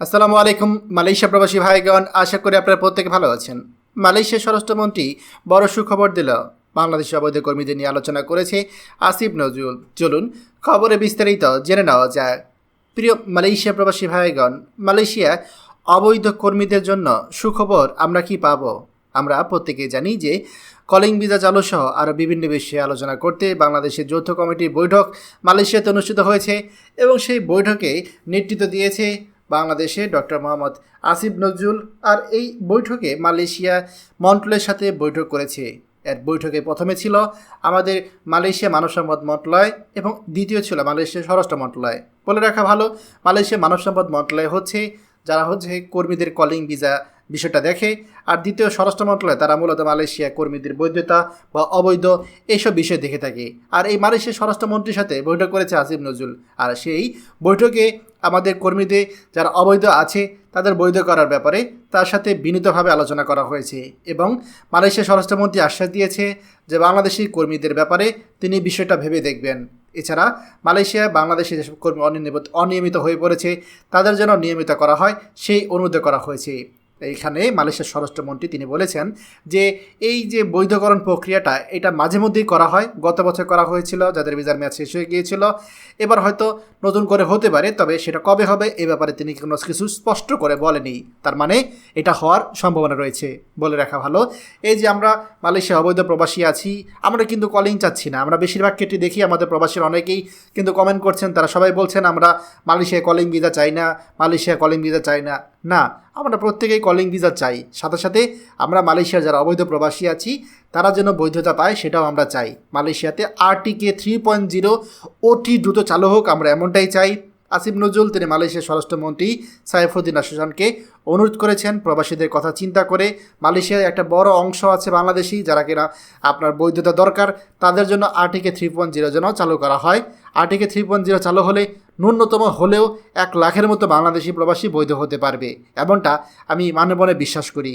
আসসালামু আলাইকুম, মালয়েশিয়া প্রবাসী ভাইগণ, আশা করি আপনারা প্রত্যেকে ভালো আছেন। মালয়েশিয়ার স্বরাষ্ট্রমন্ত্রী বড় সুখবর দিল। বাংলাদেশ অবৈধ কর্মীদের নিয়ে আলোচনা করেছে আসিফ নজরুল। চলুন খবরে বিস্তারিত জেনে নেওয়া যায় প্রিয় মালয়েশিয়া প্রবাসী ভাইগণ, মালয়েশিয়া অবৈধ কর্মীদের জন্য সুখবর আমরা কি পাব? আমরা প্রত্যেকে জানি যে কলিং ভিসা চালু সহ আরও বিভিন্ন বিষয়ে আলোচনা করতে বাংলাদেশের যৌথ কমিটির বৈঠক মালয়েশিয়াতে অনুষ্ঠিত হয়েছে এবং সেই বৈঠকে নেতৃত্ব দিয়েছে বাংলাদেশে ডক্টর মোহাম্মদ আসিফ নজরুল আর এই বৈঠকে মালয়েশিয়া মন্টলের সাথে বৈঠক করেছে। এর বৈঠকে প্রথমে ছিল আমাদের মালয়েশিয়া মানব সম্পদ মন্ত্রণালয় এবং দ্বিতীয় ছিল মালয়েশিয়া স্বরাষ্ট্র মন্ত্রণালয়। বলে রাখা ভালো, মালয়েশিয়া মানব সম্পদ মন্ত্রণালয় হচ্ছে, যারা হচ্ছে কর্মীদের কলিং ভিসা বিষয়টা দেখে, আর দ্বিতীয় স্বরাষ্ট্র মন্ত্রণালয় তারা মূলত মালয়েশিয়া কর্মীদের বৈধতা বা অবৈধ এইসব বিষয় দেখে থাকে। আর এই মালয়েশিয়া স্বরাষ্ট্রমন্ত্রীর সাথে বৈঠক করেছে আসিফ নজরুল। আর সেই বৈঠকে আমাদের কর্মীদের যারা অবৈধ আছে, তাদের বৈধ করার ব্যাপারে তার সাথে বিনীতভাবে আলোচনা করা হয়েছে এবং মালয়েশিয়া স্বরাষ্ট্রমন্ত্রী আশ্বাস দিয়েছে যে বাংলাদেশি কর্মীদের ব্যাপারে তিনি বিষয়টা ভেবে দেখবেন। এছাড়া মালয়েশিয়া, বাংলাদেশে যেসব কর্মী অনিয়মিত অনিয়মিত হয়ে পড়েছে, তাদের যেন নিয়মিত করা হয়, সেই অনুরোধ করা হয়েছে। এইখানে মালয়েশিয়ার স্বরাষ্ট্রমন্ত্রী তিনি বলেছেন যে এই যে বৈধকরণ প্রক্রিয়াটা, এটা মাঝে মধ্যেই করা হয়। গত বছর করা হয়েছিল, যাদের ভিসার মেয়াদ শেষ হয়ে গিয়েছিল। এবার হয়তো নতুন করে হতে পারে, তবে সেটা কবে হবে এ ব্যাপারে তিনি কোনো কিছু স্পষ্ট করে বলেনি। তার মানে এটা হওয়ার সম্ভাবনা রয়েছে বলে রাখা ভালো। এই যে আমরা মালয়েশিয়া অবৈধ প্রবাসী আছি, আমরা কিন্তু কলিং চাচ্ছি না। আমরা বেশিরভাগ ক্ষেত্রে দেখি আমাদের প্রবাসীর অনেকেই কিন্তু কমেন্ট করছেন, তারা সবাই বলছেন, আমরা মালয়েশিয়া কলিং ভিসা চাই না মালয়েশিয়া কলিং ভিসা চাই না। না, আমরা প্রত্যেকেই কলিং ভিসা চাই। সাথে সাথে আমরা মালয়েশিয়ার যারা অবৈধ প্রবাসী আছি, তারা যেন বৈধতা পায়, সেটাও আমরা চাই। মালয়েশিয়াতে আরটিকে থ্রি পয়েন্ট জিরো ওটি দ্রুত চালু হোক, আমরা এমনটাই চাই। আসিফ নজরুল, তিনি মালয়েশিয়ার স্বরাষ্ট্রমন্ত্রী সাইফুদ্দিন আশুসানকে অনুরোধ করেছেন। প্রবাসীদের কথা চিন্তা করে মালয়েশিয়ায় একটা বড় অংশ আছে বাংলাদেশি, যারা কিনা আপনার বৈধতা দরকার, তাদের জন্য আরটিকে থ্রি পয়েন্ট জিরো যেন চালু করা হয়। আরটিকে থ্রি পয়েন্ট জিরো চালু হলে ন্যূনতম হলেও এক লাখের মতো বাংলাদেশি প্রবাসী বৈধ হতে পারবে। এমনটা আমি মানবনে বিশ্বাস করি।